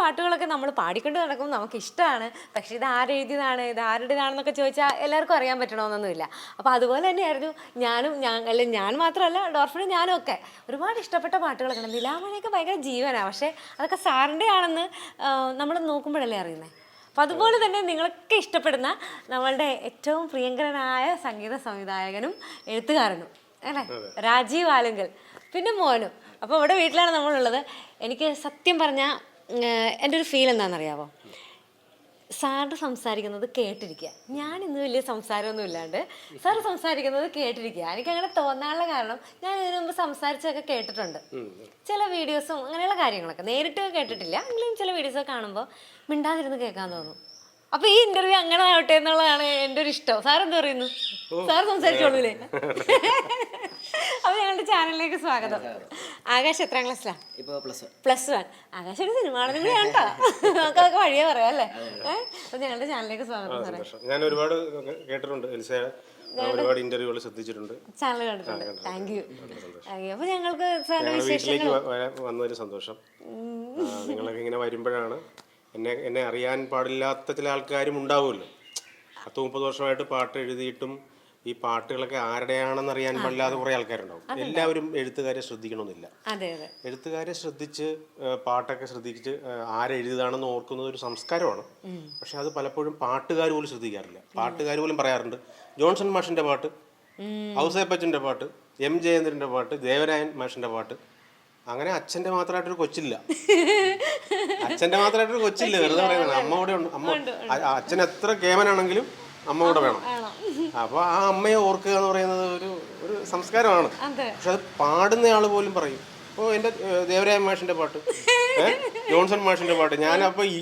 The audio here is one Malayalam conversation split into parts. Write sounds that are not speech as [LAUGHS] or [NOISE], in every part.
പാട്ടുകളൊക്കെ നമ്മൾ പാടിക്കൊണ്ട് നടക്കും നമുക്ക് ഇഷ്ടമാണ്. പക്ഷേ ഇത് ആരെഴുതിയതാണ് ഇത് ആരുടേതാണെന്നൊക്കെ ചോദിച്ചാൽ എല്ലാവർക്കും അറിയാൻ പറ്റണമെന്നൊന്നുമില്ല അപ്പോൾ അതുപോലെ തന്നെയായിരുന്നു ഞാനും ഞാൻ അല്ല ഞാൻ മാത്രമല്ല ഡോർഫിനും ഞാനും ഒക്കെ ഒരുപാട് ഇഷ്ടപ്പെട്ട പാട്ടുകളൊക്കെ ഉണ്ട്. നിലാമണിയൊക്കെ ഭയങ്കര ജീവനാണ് പക്ഷേ അതൊക്കെ സാറിന്റെ ആണെന്ന് നമ്മൾ നോക്കുമ്പോഴല്ലേ അറിയുന്നത് അപ്പം അതുപോലെ തന്നെ നിങ്ങളൊക്കെ ഇഷ്ടപ്പെടുന്ന നമ്മളുടെ ഏറ്റവും പ്രിയങ്കരനായ സംഗീത സംവിധായകനും എഴുത്തുകാരനും അല്ലേ? രാജീവ് ആലുങ്കൽ. പിന്നെ മോനും. അപ്പോൾ ഇവിടെ വീട്ടിലാണ് നമ്മളുള്ളത്. എനിക്ക് സത്യം പറഞ്ഞാൽ എന്റെ ഒരു ഫീൽ എന്താണെന്നറിയാവോ? സാറ് സംസാരിക്കുന്നത് കേട്ടിരിക്കുക. ഞാൻ ഇന്ന് വലിയ സംസാരമൊന്നും ഇല്ലാണ്ട് സാർ സംസാരിക്കുന്നത് കേട്ടിരിക്കുക. എനിക്ക് അങ്ങനെ തോന്നാനുള്ള കാരണം ഞാൻ ഇതിനു മുമ്പ് സംസാരിച്ചൊക്കെ കേട്ടിട്ടുണ്ട്. ചില വീഡിയോസും അങ്ങനെയുള്ള കാര്യങ്ങളൊക്കെ നേരിട്ട് കേട്ടിട്ടില്ല. എങ്കിലും ചില വീഡിയോസൊക്കെ കാണുമ്പോൾ മിണ്ടാതിരുന്ന് കേൾക്കാൻ തോന്നും. അപ്പൊ ഈ ഇന്റർവ്യൂ അങ്ങനെ ആവട്ടെ എന്നുള്ളതാണ് എന്റെ ഒരു ഇഷ്ടം. സാർ എന്താ പറയുന്നു? സാർ സംസാരിച്ചോളൂലേ? [LAUGHS] ഞങ്ങളുടെ ചാനലിലേക്ക് സ്വാഗതം. ആകാശ് എത്രാം ക്ലാസ്സിലാണ് ഇപ്പോൾ പ്ലസ് പ്ലസ് വൺ ആകാശ് ഒരു സിനിമ കാണുന്നതാണ് കേട്ടോ നമുക്കതൊക്കെ വഴിയേ പറയാം അല്ലേ? അപ്പൊ ഞങ്ങളുടെ ചാനലിലേക്ക് സ്വാഗതം സാറേ. ഞാൻ ഒരുപാട് കേട്ടിട്ടുണ്ട് എൽസ ഒരുപാട് ഇന്റർവ്യൂകൾ ശ്രദ്ധിച്ചിട്ടുണ്ട്. ചാനൽ കണ്ടിട്ടുണ്ട്. താങ്ക് യു താങ്ക് അപ്പൊ ഞങ്ങൾക്ക് സാറിന്റെ വിശേഷങ്ങൾ? വീട്ടിലേക്ക് വന്നതിൽ സന്തോഷം. നിങ്ങളൊക്കെ ഇങ്ങനെ വരുമ്പോഴാണ് എന്നെ എന്നെ അറിയാൻ പാടില്ലാത്ത ചില ആൾക്കാരും ഉണ്ടാവുമല്ലോ. പത്ത് മുപ്പത് വർഷമായിട്ട് പാട്ട് എഴുതിയിട്ടും ഈ പാട്ടുകളൊക്കെ ആരുടെയാണെന്ന് അറിയാൻ പാടില്ലാതെ കുറെ ആൾക്കാരുണ്ടാവും. എല്ലാവരും എഴുത്തുകാരെ ശ്രദ്ധിക്കണമെന്നില്ല. എഴുത്തുകാരെ ശ്രദ്ധിച്ച് പാട്ടൊക്കെ ശ്രദ്ധിച്ച് ആരെഴുതാണെന്ന് ഓർക്കുന്നത് ഒരു സംസ്കാരമാണ്. പക്ഷെ അത് പലപ്പോഴും പാട്ടുകാർ പോലും ശ്രദ്ധിക്കാറില്ല. പാട്ടുകാർ പോലും പറയാറുണ്ട്. ജോൺസൺ മാഷിന്റെ പാട്ട് ഔസേപ്പച്ചന്റെ പാട്ട് എം ജയേന്ദ്രന്റെ പാട്ട് ദേവരായൻ മാഷിന്റെ പാട്ട്. അങ്ങനെ അച്ഛന്റെ മാത്രമായിട്ടൊരു കൊച്ചില്ല. അച്ഛന്റെ മാത്രമായിട്ടൊരു കൊച്ചില്ല. വെറുതെ പറയുന്നത് അമ്മ കൂടെ ഉണ്ട്. അമ്മ അച്ഛൻ എത്ര കേമനാണെങ്കിലും അമ്മ കൂടെ വേണം. അപ്പൊ ആ അമ്മയെ ഓർക്കുക എന്ന് പറയുന്നത് ഒരു ഒരു സംസ്കാരമാണ്. പക്ഷെ അത് പാടുന്ന ആൾ പോലും പറയും. ഓ എന്റെ ദേവരായ മാഷിന്റെ പാട്ട്. ജോൺസൺ മാഷിന്റെ പാട്ട്. ഞാൻ അപ്പൊ ഈ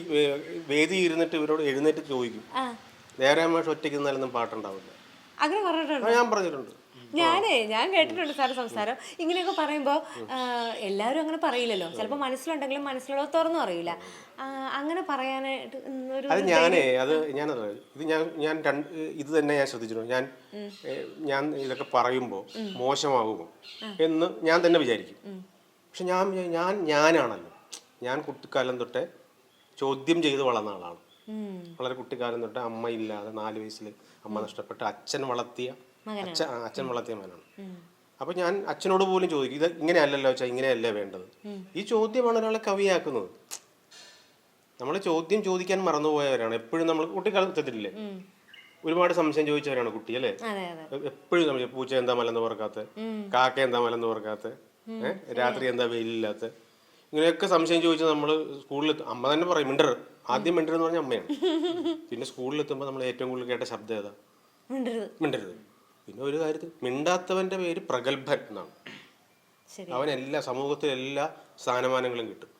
വേദി ഇരുന്നിട്ട് ഇവരോട് എഴുന്നേറ്റ് ചോദിക്കും. ദേവരായ മാഷ് ഒറ്റയ്ക്ക് നിന്നാലൊന്നും പാട്ടുണ്ടാവില്ല. ഞാൻ പറഞ്ഞിട്ടുണ്ട്. ഞാനേ ഞാൻ കേട്ടിട്ടുണ്ട് സാറ് സംസാരം. ഇങ്ങനെയൊക്കെ പറയുമ്പോൾ എല്ലാവരും അങ്ങനെ പറയില്ലല്ലോ. ചിലപ്പോൾ മനസ്സിലുണ്ടെങ്കിലും മനസ്സിലുള്ള തുറന്നു അറിയില്ല. അങ്ങനെ പറയാനായിട്ട് ഒരു അത് ഞാനേ അത് ഞാനത് ഇത് ഞാൻ ഞാൻ രണ്ട് ഇത് തന്നെ ഞാൻ ശ്രദ്ധിച്ചിട്ടുണ്ട് ഞാൻ ഞാൻ ഇതൊക്കെ പറയുമ്പോൾ മോശമാകുമോ എന്ന് ഞാൻ തന്നെ വിചാരിക്കും. പക്ഷെ ഞാൻ ഞാൻ ഞാനാണല്ലോ. ഞാൻ കുട്ടിക്കാലം തൊട്ടേ ചോദ്യം ചെയ്ത് വളർന്ന ആളാണ്. വളരെ കുട്ടിക്കാലം തൊട്ട് അമ്മ ഇല്ലാതെ നാല് വയസ്സിൽ അമ്മ നഷ്ടപ്പെട്ട് അച്ഛൻ വളർത്തിയ അച്ഛൻ അച്ഛൻ വളർത്തിയ മകനാണ്. അപ്പൊ ഞാൻ അച്ഛനോട് പോലും ചോദിക്കും ഇത് ഇങ്ങനെയല്ലല്ലോ വെച്ചാൽ ഇങ്ങനെയല്ലേ വേണ്ടത്? ഈ ചോദ്യമാണ് ഒരാളെ കവിയാക്കുന്നത്. നമ്മൾ ചോദ്യം ചോദിക്കാൻ മറന്നുപോയവരാണ്. എപ്പോഴും നമ്മൾ കുട്ടിക്കാലത്തില്ലേ? ഒരുപാട് സംശയം ചോദിച്ചവരാണ് കുട്ടി അല്ലേ? എപ്പോഴും നമ്മൾ പൂച്ച എന്താ മലന്ന് പറക്കാത്ത? കാക്ക എന്താ മലന്ന് പറക്കാത്ത? രാത്രി എന്താ വെയിലില്ലാത്ത? ഇങ്ങനെയൊക്കെ സംശയം ചോദിച്ചാൽ നമ്മൾ സ്കൂളിൽ അമ്മ തന്നെ പറയും മിണ്ടർ ആദ്യം മിണ്ടർ എന്ന് പറഞ്ഞ അമ്മയാണ്. [LAUGHS] പിന്നെ സ്കൂളിൽ എത്തുമ്പോൾ നമ്മൾ ഏറ്റവും കൂടുതൽ കേട്ട ശബ്ദം ഏതാ? മിണ്ടരുത്. പിന്നെ ഒരു കാര്യത്തിൽ മിണ്ടാത്തവന്റെ പേര് പ്രഗത്ഭൻ എന്നാണ്. അവൻ എല്ലാ സമൂഹത്തിൽ എല്ലാ സ്ഥാനമാനങ്ങളും കിട്ടും.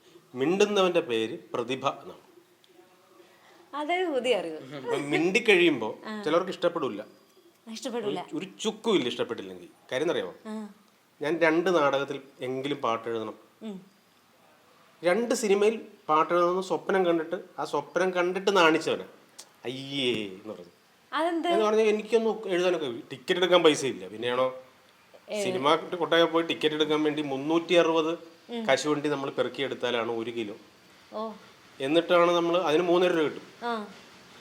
മിണ്ടുന്നവന്റെ പേര് പ്രതിഭ എന്നാണ്. അതൊരു പുതിയ അറിവ്. മിണ്ടി കഴിയുമ്പോൾ ചിലർക്ക് ഇഷ്ടപ്പെടില്ല. ഇഷ്ടപ്പെടില്ല. ഒരു ചുക്കും ഇല്ല ഇഷ്ടപ്പെട്ടില്ലെങ്കിൽ. കാര്യം അറിയാമോ ഞാൻ രണ്ട് നാടകത്തിൽ എങ്കിലും പാട്ട് എഴുതണം. രണ്ട് സിനിമയിൽ പാട്ട് എഴുതണമെന്ന് സ്വപ്നം കണ്ടിട്ട് ആ സ്വപ്നം കണ്ടിട്ട് നാണിച്ചവനെ. അയ്യേ എന്ന് പറഞ്ഞു. എന്ന് പറഞ്ഞാൽ എനിക്കൊന്നും എഴുതാനൊക്കെ ടിക്കറ്റ് എടുക്കാൻ പൈസ ഇല്ല പിന്നെയാണോ സിനിമ കൊട്ടയം പോയി ടിക്കറ്റ് എടുക്കാൻ വേണ്ടി മുന്നൂറ്റി അറുപത് കശുവണ്ടി നമ്മൾ പെറുക്കിയെടുത്താലാണ് ഒരു കിലോ. എന്നിട്ടാണ് നമ്മൾ അതിന് മൂന്നര രൂപ കിട്ടും.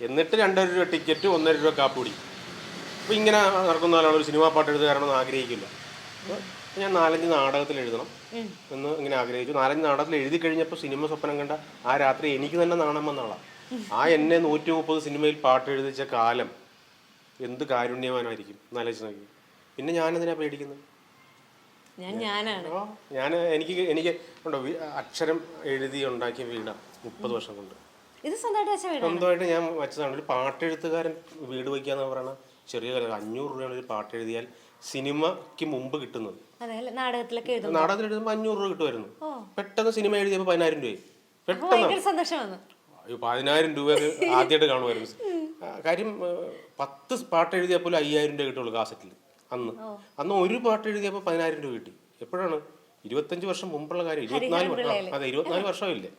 എന്നിട്ട് രണ്ടര രൂപ ടിക്കറ്റ് ഒന്നര രൂപ കാപ്പുടി. അപ്പോൾ ഇങ്ങനെ നടക്കുന്ന ആളാണ് ഒരു സിനിമാ പാട്ട് എഴുതുകാരണമെന്ന് ആഗ്രഹിക്കില്ല. ഞാൻ നാലഞ്ച് നാടകത്തിൽ എഴുതണം എന്ന് ഇങ്ങനെ ആഗ്രഹിച്ചു. നാലഞ്ച് നാടകത്തിൽ എഴുതി കഴിഞ്ഞപ്പോൾ സിനിമ സ്വപ്നം കണ്ട ആ രാത്രി എനിക്ക് തന്നെ നാണം ആ എന്നെ നൂറ്റി മുപ്പത് സിനിമയിൽ പാട്ട് എഴുതിച്ച കാലം എന്ത് കാരുണ്യവാനായിരിക്കും? എന്നാലോചിച്ച് നോക്കി. പിന്നെ ഞാനെന്തിനാ പേടിക്കുന്നത്? ഞാൻ ഞാനാണ്. ഞാൻ എനിക്ക് എനിക്ക് ഉണ്ടോ? അക്ഷരം എഴുതി ഉണ്ടാക്കിയ വീടാണ് മുപ്പത് വർഷം കൊണ്ട്. ഇത് സ്വന്തമായിട്ട് ഞാൻ വെച്ചതാണ്. ഒരു പാട്ടെഴുത്തുകാരൻ വീട് വയ്ക്കാന്ന് പറയുന്ന ചെറിയ കാര്യം അഞ്ഞൂറ് രൂപയാണ് ഒരു പാട്ട് എഴുതിയാൽ സിനിമയ്ക്ക് മുമ്പ് കിട്ടുന്നത്. നാടകത്തിലൊക്കെ നാടകത്തിൽ എഴുതുമ്പോൾ അഞ്ഞൂറ് രൂപ കിട്ടുമായിരുന്നു. പെട്ടെന്ന് സിനിമ എഴുതിയപ്പോൾ പതിനായിരം രൂപയായി. പെട്ടെന്ന്. പതിനായിരം രൂപ ആദ്യമായിട്ട് കാണുമായിരുന്നു. കാര്യം പത്ത് പാട്ട് എഴുതിയാൽ പോലും അയ്യായിരം രൂപ കിട്ടുള്ളൂ കാസറ്റിൽ. അന്ന്. അന്ന് ഒരു പാട്ട് എഴുതിയപ്പോൾ പതിനായിരം രൂപ കിട്ടി. എപ്പോഴാണ്? ഇരുപത്തഞ്ച് വർഷം മുമ്പുള്ള കാര്യം. ഇരുപത്തിനാല് വർഷം അതെ ഇരുപത്തിനാല് വർഷമില്ലേ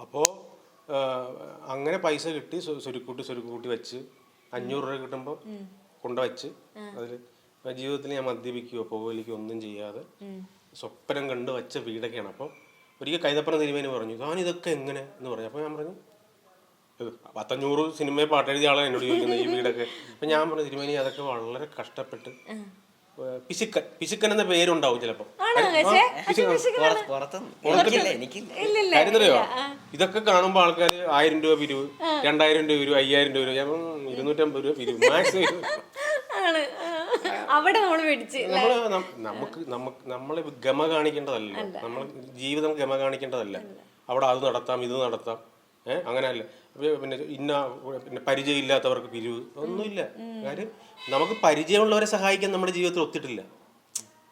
അപ്പോൾ അങ്ങനെ പൈസ കിട്ടി സ്വ- സ്വരുക്കൂട്ടി സ്വരുക്കൂട്ടി വെച്ച്. അഞ്ഞൂറ് രൂപ കിട്ടുമ്പോൾ കൊണ്ടുവച്ച്. അതിൽ ജീവിതത്തിൽ ഞാൻ മദ്യപിക്കുകയോ പുകവലിക്കുകയോ ഒന്നും ചെയ്യാതെ സ്വപ്നം കണ്ട് വെച്ച വീടൊക്കെയാണ്. അപ്പോൾ ഒരിക്കൽ കൈതപ്പുറം തിരുമേനി പറഞ്ഞു താൻ ഇതൊക്കെ എങ്ങനെ? എന്ന് പറഞ്ഞു. അപ്പോൾ ഞാൻ പറഞ്ഞു പത്തഞ്ഞൂറ് സിനിമയിൽ പാട്ടെഴുതിയ ആളാണ് എന്നോട് ചോദിക്കുന്നത് ഈ വീടൊക്കെ. അപ്പം ഞാൻ പറഞ്ഞു തിരുമേനി അതൊക്കെ വളരെ കഷ്ടപ്പെട്ട് പിശുക്കൻ പിശുക്കൻ എന്ന പേരുണ്ടാവും ചിലപ്പോ. അറിയോ ഇതൊക്കെ കാണുമ്പോൾ ആൾക്കാർ ആയിരം രൂപ പിരിവ് രണ്ടായിരം രൂപ പിരിവ് അയ്യായിരം രൂപ പിരിവ്. ഇരുന്നൂറ്റമ്പത് രൂപ പിരിവ് [LAUGHS] മാക്സിമം ആണ്. അവിടെ നമ്മൾ നമുക്ക് നമുക്ക് നമ്മളെ ഗമ കാണിക്കേണ്ടതല്ല. നമ്മൾ ജീവിതം ഗമ കാണിക്കേണ്ടതല്ല. അവിടെ അത് നടത്താം ഇത് നടത്താം. ഏഹ് അങ്ങനെയല്ല. പിന്നെ ഇന്ന പിന്നെ പരിചയമില്ലാത്തവർക്ക് പിരിവ് ഒന്നുമില്ല. കാര്യം നമുക്ക് പരിചയമുള്ളവരെ സഹായിക്കാൻ നമ്മുടെ ജീവിതത്തിൽ ഒത്തിട്ടില്ല.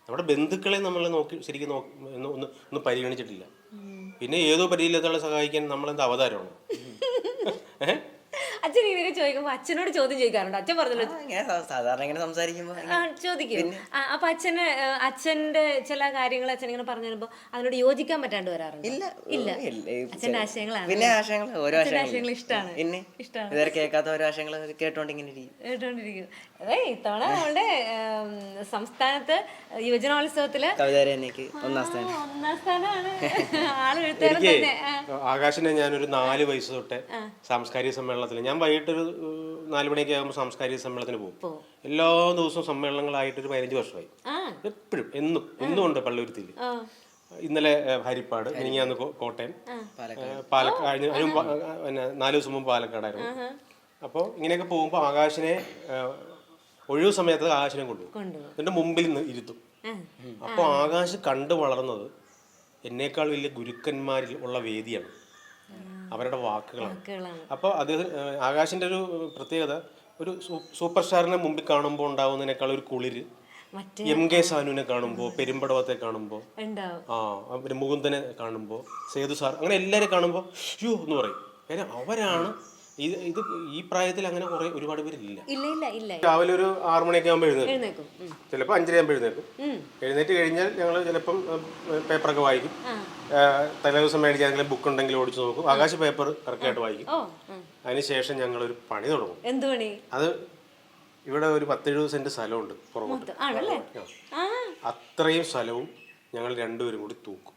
നമ്മുടെ ബന്ധുക്കളെ നമ്മൾ നോക്കി ശരിക്കും നോക്കി ഒന്ന് ഒന്ന് ഒന്ന് പരിഗണിച്ചിട്ടില്ല. പിന്നെ ഏതോ പരിചയമില്ലാത്തവളെ സഹായിക്കാൻ നമ്മളെന്താ അവതാരമാണ്? [LAUGHS] ഏഹ്? അച്ഛൻ ഇങ്ങനെ ചോദിക്കുമ്പോ അച്ഛനോട് ചോദ്യം ചോദിക്കാറുണ്ട്? അച്ഛൻ പറഞ്ഞല്ലോ. സാധാരണ ഇങ്ങനെ സംസാരിക്കുമ്പോ ആ, ചോദിക്കും. അപ്പൊ അച്ഛന് അച്ഛന്റെ ചില കാര്യങ്ങൾ അച്ഛൻ ഇങ്ങനെ പറഞ്ഞു തരുമ്പോ അതിനോട് യോജിക്കാൻ പറ്റാണ്ട് വരാറുണ്ട്? ഇല്ല. ഇല്ല. അച്ഛന്റെ ആശയങ്ങളാണ്. പിന്നെ ആശയങ്ങൾ ഓരോ ആശയങ്ങൾ ഇഷ്ടമാണ് ഇഷ്ടമാണ് കേൾക്കാത്ത ഓരോ ആശയങ്ങൾ കേട്ടോണ്ടിങ്ങനെ കേട്ടോണ്ടിരിക്കും. അതെ ഇത്തവണ നമ്മുടെ സംസ്ഥാനത്ത് യുവജനോത്സവത്തിൽ ഒന്നാം സ്ഥാനം. ഒന്നാം സ്ഥാനമാണ്. തന്നെ. ആകാശിനെ ഞാനൊരു നാല് വയസ്സ് തൊട്ട് സാംസ്കാരിക സമ്മേളനത്തിൽ ഞാൻ വൈകിട്ടൊരു ഒരു നാല് മണിയൊക്കെ ആകുമ്പോൾ സാംസ്കാരിക സമ്മേളനത്തിന് പോകും. എല്ലാ ദിവസവും സമ്മേളനങ്ങളായിട്ട് ഒരു പതിനഞ്ച് വർഷമായി. ആ. എപ്പോഴും എന്നും എന്നും ഉണ്ട് പള്ളുരുത്തിയിൽ ഇന്നലെ ഹരിപ്പാട് മിനിങ്ങാന്ന് കോ- കോട്ടയം. പാലക്കാട്. നാല് ദിവസം മുമ്പ് പാലക്കാടായിരുന്നു. അപ്പോൾ ഇങ്ങനെയൊക്കെ പോകുമ്പോൾ ആകാശിനെ ഒഴിവ് സമയത്ത് ആകാശിനെ കൊണ്ടുപോകും. എന്റെ എന്നിട്ട് മുമ്പിൽ നിന്ന് ഇരുത്തും. അപ്പൊ അപ്പോൾ ആകാശ് കണ്ടു വളർന്നത് എന്നേക്കാൾ വലിയ ഗുരുക്കന്മാരിൽ ഉള്ള വേദിയാണ്. അവരുടെ വാക്കുകളാണ്. അപ്പൊ അപ്പോൾ അദ്ദേഹം ആകാശിന്റെ ഒരു പ്രത്യേകത ഒരു സൂപ്പർ സ്റ്റാറിനെ മുമ്പിൽ കാണുമ്പോൾ ഉണ്ടാവുന്നതിനേക്കാൾ ഒരു കുളിര് എം കെ സാനുവിനെ കാണുമ്പോ പെരുമ്പടവത്തെ കാണുമ്പോ ആ മുകുന്ദനെ കാണുമ്പോ സേതു സാർ അങ്ങനെ എല്ലാവരും കാണുമ്പോ യു എന്ന് പറയും. കാര്യം അവരാണ് ഇത് ഇത് ഈ പ്രായത്തിൽ അങ്ങനെ കുറെ ഒരുപാട് പേരില്ല. ഇല്ല ഇല്ല ഇല്ല. രാവിലെ ഒരു ആറു മണിയൊക്കെ ആകുമ്പോൾ എഴുന്നേൽക്കും. എഴുന്നേക്കും ഉം. ചിലപ്പോൾ അഞ്ചരയാകുമ്പോൾ എഴുന്നേൽക്കും. ഉം. എഴുന്നേറ്റ് കഴിഞ്ഞാൽ ഞങ്ങൾ ചിലപ്പം ഏഹ്, പേപ്പറൊക്കെ വായിക്കും. തലേ ദിവസം മേടിക്കാൻ ഏതെങ്കിലും ബുക്ക് ഉണ്ടെങ്കിൽ ഓടിച്ചു നോക്കും. ആകാശ പേപ്പർ കറക്റ്റായിട്ട് വായിക്കും. ഓ ഉം. അതിനുശേഷം ഞങ്ങളൊരു പണി തുടങ്ങും. എന്ത് പണി? അത് ഇവിടെ ഒരു പത്തെഴുപത് സെന്റ് സ്ഥലമുണ്ട് പുറകോട്ട്. ആണല്ലേ? ആ. അത്രയും സ്ഥലവും ഞങ്ങൾ രണ്ടുപേരും കൂടി തൂക്കും.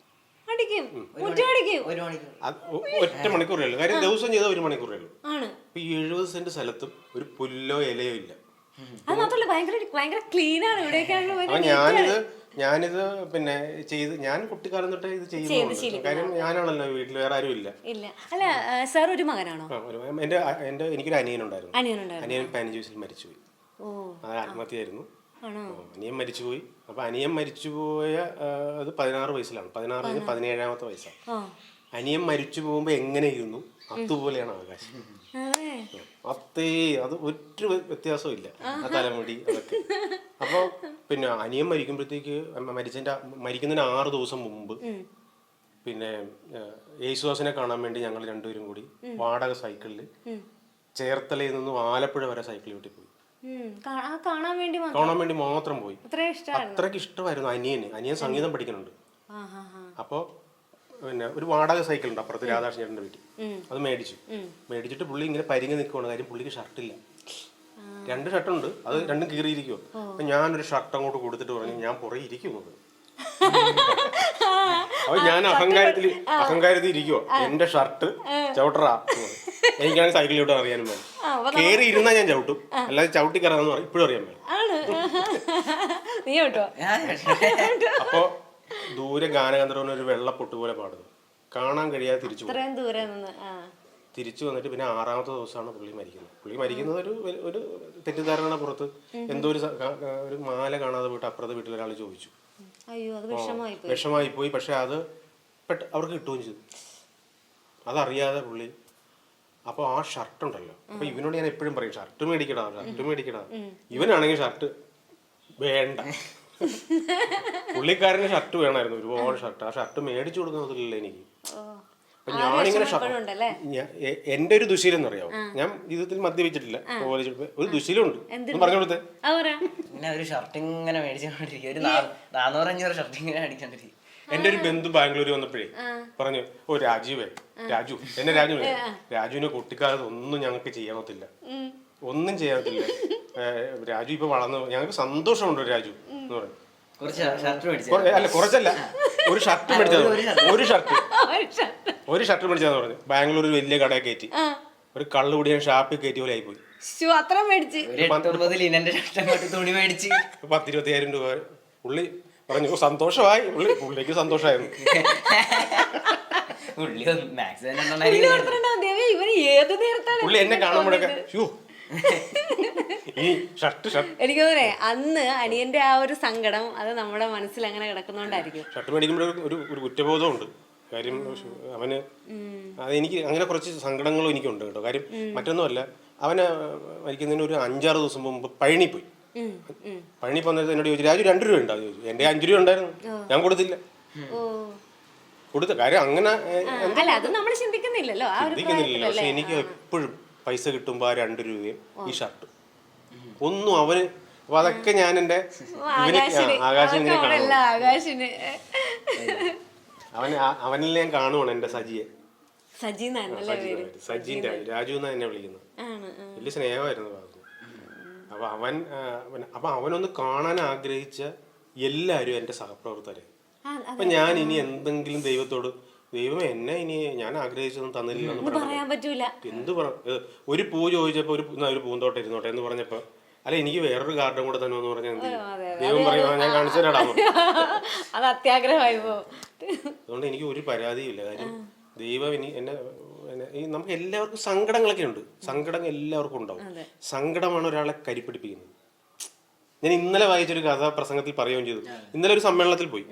അടിക്കും മുറ്റം അടിക്കും ഒരു മണിക്കൂർ. ഒറ്റ മണിക്കൂറേ ഉള്ളൂ. കാര്യം ദിവസം ചെയ്ത ഒരു മണിക്കൂറേ ഉള്ളൂ. ആണ്. ഇപ്പൊ ഈ എഴുപത് സെന്റ് സ്ഥലത്തും ഒരു പുല്ലോ ഇലയോ ഇല്ല. അത് മാത്രല്ല ഭയങ്കര ഭയങ്കര ക്ലീൻ ആണ്. ഇവിടെയൊക്കെയാണെങ്കിൽ അപ്പൊ ഞാനിത് ഞാനിത് പിന്നെ ചെയ്ത് ഞാൻ കുട്ടിക്കാലം തൊട്ടേ ഇത് ചെയ്യുന്നുണ്ട് കാര്യം ഞാനാണല്ലോ വീട്ടിൽ വേറെ ആരും ഇല്ല. ഇല്ല. അല്ല സാർ ഒരു മകനാണോ? ആ, ഒരു- എന്റെ എന്റെ എനിക്കൊരു അനിയനുണ്ടായിരുന്നു. അനിയനുണ്ടായിരുന്നു. അനിയൻ പതിനഞ്ച് വയസ്സിൽ മരിച്ചുപോയി. ഓ. അത് ആത്മഹത്യയായിരുന്നു. അനിയൻ മരിച്ചുപോയി. അപ്പൊ അനിയൻ മരിച്ചുപോയ അത് പതിനാറ് വയസ്സിലാണ്. പതിനാറ് കഴിഞ്ഞ് പതിനേഴാമത്തെ വയസ്സാണ്. അനിയൻ മരിച്ചു പോകുമ്പോ എങ്ങനെ ഇരുന്നു അതുപോലെയാണ് ആകാശം അതെ അത്തേ അത് ഒരു വ്യ- വ്യത്യാസവും ഇല്ല ആ തലമുടി അതൊക്കെ. അപ്പോൾ പിന്നെ അനിയൻ മരിക്കുമ്പോഴത്തേക്ക് മരിച്ചതിന്റെ മരിക്കുന്നതിന് ആറ് ദിവസം മുമ്പ് പിന്നെ യേശുദാസിനെ കാണാൻ വേണ്ടി ഞങ്ങൾ രണ്ടുപേരും കൂടി വാടക സൈക്കിളിൽ ചേർത്തലയിൽ നിന്നും ആലപ്പുഴ വരെ സൈക്കിൾ വീട്ടിൽ പോയി കാണാൻ വേണ്ടി മാത്രം? പോയി. അത്രയ്ക്ക് അത്രയ്ക്ക് ഇഷ്ടമായിരുന്നു അനിയന്. അനിയൻ സംഗീതം പഠിക്കുന്നുണ്ട്. അപ്പോൾ പിന്നെ ഒരു വാടക സൈക്കിൾ ഉണ്ട് അപ്പുറത്ത് രാധാകൃഷ്ണന്റെ വീട്ടിൽ. അത് മേടിച്ചു. മേടിച്ചിട്ട് പുള്ളി ഇങ്ങനെ പരിങ്ങി നിൽക്കുവാണ് കാര്യം പുള്ളിക്ക് ഷർട്ടില്ല. രണ്ട് ഷർട്ടുണ്ട്. അത് രണ്ടും കീറിയിരിക്കുവോ. അപ്പൊ ഞാനൊരു ഷർട്ട് അങ്ങോട്ട് കൊടുത്തിട്ട് പറഞ്ഞു ഞാൻ പുറകെ അപ്പൊ [LAUGHS] ഞാൻ അഹങ്കാരത്തിൽ അഹങ്കാരത്തിൽ ഇരിക്കുവോ? എന്റെ ഷർട്ട് ചവിട്ടറാ. എനിക്കാണെങ്കിൽ സൈക്കിൾ ചവിട്ടാൻ അറിയാനും വേണം കേറി ഇരുന്നാ ഞാൻ ചവിട്ടും. അല്ലാതെ ചവിട്ടി കയറാന്ന് പറയും. ഇപ്പോഴും അറിയാൻ വേണം നീ കേട്ടോ അപ്പോ ദൂരെ ഗാനഗന്ധർവൻ ഒരു വെള്ളപ്പൊട്ട് പോലെ പാടുന്നു. കാണാൻ കഴിയാതെ തിരിച്ചു തിരിച്ചു വന്നിട്ട് പിന്നെ ആറാമത്തെ ദിവസമാണ് പുള്ളി മരിക്കുന്നത്. പുള്ളി മരിക്കുന്നത് ഒരു ഒരു- തെറ്റിദ്ധാരണ പുറത്ത്. എന്തോ ഒരു ഒരു മാല കാണാതെ പോയിട്ട് അപ്പുറത്തെ വീട്ടിൽ ഒരാൾ ചോദിച്ചു. അയ്യോ അത് വിഷമായി പോയി വിഷമായി പോയി പക്ഷെ അത് പെട്ട് അവർക്ക് കിട്ടുകയും ചെയ്തു. അതറിയാതെ പുള്ളി. അപ്പോൾ ആ ഷർട്ട് ഉണ്ടല്ലോ അപ്പൊ ഇവനോട് ഞാൻ എപ്പോഴും പറയും ഷർട്ട് മേടിക്കടാ ഷർട്ട് മേടിക്കടാ. ഇവനാണെങ്കിൽ ഷർട്ട് വേണ്ട. [LAUGHS] പുള്ളിക്കാരന് ഷർട്ട് വേണമായിരുന്നു. ഒരുപാട് ഷർട്ട്. ആ ഷർട്ട് മേടിച്ചു കൊടുക്കുന്നതില്ല എനിക്ക്. ഞാനിങ്ങനെ എന്റെ ഒരു ദുശീലം എന്നറിയാവോ ഞാൻ ജീവിതത്തിൽ മദ്യപിച്ചിട്ടില്ല. ഒരു ദുശീലമുണ്ട് പറഞ്ഞു കൊടുത്തേ. ഒരു ഷർട്ട് ഇങ്ങനെ മേടിച്ചോണ്ടിരിക്കും ഒരു നാ- നാനൂറ് അഞ്ഞൂറ് ഷർട്ട് ഇങ്ങനെ അടിച്ചോണ്ടിരിക്കും എന്റെ ഒരു ബന്ധു ബാംഗ്ലൂർ വന്നപ്പോഴേ പറഞ്ഞു ഓ രാജീവേ രാജു എന്നെ രാജു രാജുവിന് രാജുവിനെ കുട്ടിക്കാലത്ത് ഒന്നും ഞങ്ങൾക്ക് ചെയ്യാനത്തില്ല ഒന്നും ചെയ്യാത്തില്ല രാജു ഇപ്പൊ വളർന്നു ഞങ്ങൾക്ക് സന്തോഷമുണ്ട് രാജു എന്ന് പറഞ്ഞു. കുറച്ച് ഷർട്ട് മേടിച്ചു. അല്ല കുറച്ചല്ല. ഒരു ഷർട്ട് മേടിച്ചത്. ഒരു ഷർട്ട്. ഒരു ഷട്ടർ മേടിച്ചാന്ന് പറഞ്ഞു. ബാംഗ്ലൂർ വലിയ കടയിൽ കയറ്റി. ഒരു കള്ളു കുടിയാൻ ഷാപ്പിൽ കയറ്റി പോലെ ആയിപ്പോയി. പത്തിരുപത്തിയായിരം അത്ര മേടിച്ച്. ഒരു എട്ടൊമ്പത് ലിനന്റെ ഷർട്ട് തുണി മേടിച്ച്. പത്ത് ഇരുപത്തിയായിരം രൂപ. പുള്ളി പറഞ്ഞു സന്തോഷമായി. പുള്ളി പുള്ളിക്ക് സന്തോഷമായിരുന്നു. പുള്ളി എന്നെ കാണുമ്പോഴൊക്കെ ഷൂ ഈ ഷർട്ട് ഷർട്ട്. എനിക്ക് തോന്നേ അന്ന് അനിയന്റെ ആ ഒരു സങ്കടം അത് നമ്മുടെ മനസ്സിൽ അങ്ങനെ കിടക്കുന്നോണ്ടായിരിക്കും. ഷർട്ട് മേടിക്കുമ്പോൾ ഒരു ഒരു കുറ്റബോധമുണ്ട്. കാര്യം അവന് അതെനിക്ക് അങ്ങനെ കുറച്ച് സങ്കടങ്ങളും എനിക്കുണ്ട് കേട്ടോ. കാര്യം മറ്റൊന്നുമല്ല അവന് മരിക്കുന്നതിന് ഒരു അഞ്ചാറ് ദിവസം മുമ്പ് പഴനി പോയി. പഴനി പോകുന്നത് എന്നോട് ചോദിച്ചു രാജു രണ്ട് രൂപ ഉണ്ടോ എന്ന് ചോദിച്ചു. എന്റെ അഞ്ച് രൂപ ഉണ്ടായിരുന്നു. ഞാൻ കൊടുത്തില്ല. ഓ. കൊടുത്ത കാര്യം അങ്ങനെ അല്ല അത് നമ്മൾ ചിന്തിക്കുന്നില്ലല്ലോ. ആ ഒരു ചിന്തിക്കുന്നില്ല പക്ഷെ എനിക്ക് എപ്പോഴും പൈസ കിട്ടുമ്പോ ആ രണ്ട് രൂപയും ഈ ഷർട്ട്. ഒന്നും അവന് അപ്പൊ അതൊക്കെ ഞാൻ എന്റെ ആകാശിന്. ആകാശം ആകാശിന് അവൻ അവനിൽ ഞാൻ കാണുവാണ് എന്റെ സജിയെ. സജി എന്നല്ലേ പേര്? സജിന്റെ രാജു എന്നാ എന്നെ വിളിക്കുന്നത്. ആണ് ആ. വലിയ സ്നേഹമായിരുന്നു പറഞ്ഞു അപ്പൊ അവൻ ആ, അവൻ- അപ്പൊ അവനൊന്ന് കാണാൻ ആഗ്രഹിച്ച എല്ലാരും എന്റെ സഹപ്രവർത്തകരെ. ആ, അപ്പൊ ഞാൻ ഇനി എന്തെങ്കിലും ദൈവത്തോട് ദൈവം എന്നെ ഇനി ഞാൻ ആഗ്രഹിച്ചൊന്നും പറഞ്ഞു പറയാൻ പറ്റൂല. എന്ത് പറ ഏ, ഒരു പൂ ചോദിച്ചപ്പോ ഒരു എന്നാ ഒരു പൂന്തോട്ടം ഇരുന്നോട്ടെ എന്ന് പറഞ്ഞപ്പോ അല്ല എനിക്ക് വേറൊരു ഗാർഡൻ കൂടെ തന്നെ എന്ന് പറഞ്ഞാൽ ദൈവം പറയും ഞാൻ കാണിച്ചു അത് അത്യാഗ്രഹമായി പോകും. അതുകൊണ്ട് എനിക്ക് ഒരു പരാതിയില്ല കാര്യം ദൈവം ഇനി എന്നെ നമുക്ക് എല്ലാവർക്കും സങ്കടങ്ങളൊക്കെ ഉണ്ട്. സങ്കടം എല്ലാവർക്കും ഉണ്ടാവും. സങ്കടമാണ് ഒരാളെ കരിപ്പിടിപ്പിക്കുന്നത്. ഞാൻ ഇന്നലെ വായിച്ചൊരു കഥ പ്രസംഗത്തിൽ പറയുകയും ചെയ്തു. ഇന്നലെ ഒരു സമ്മേളനത്തിൽ പോയി.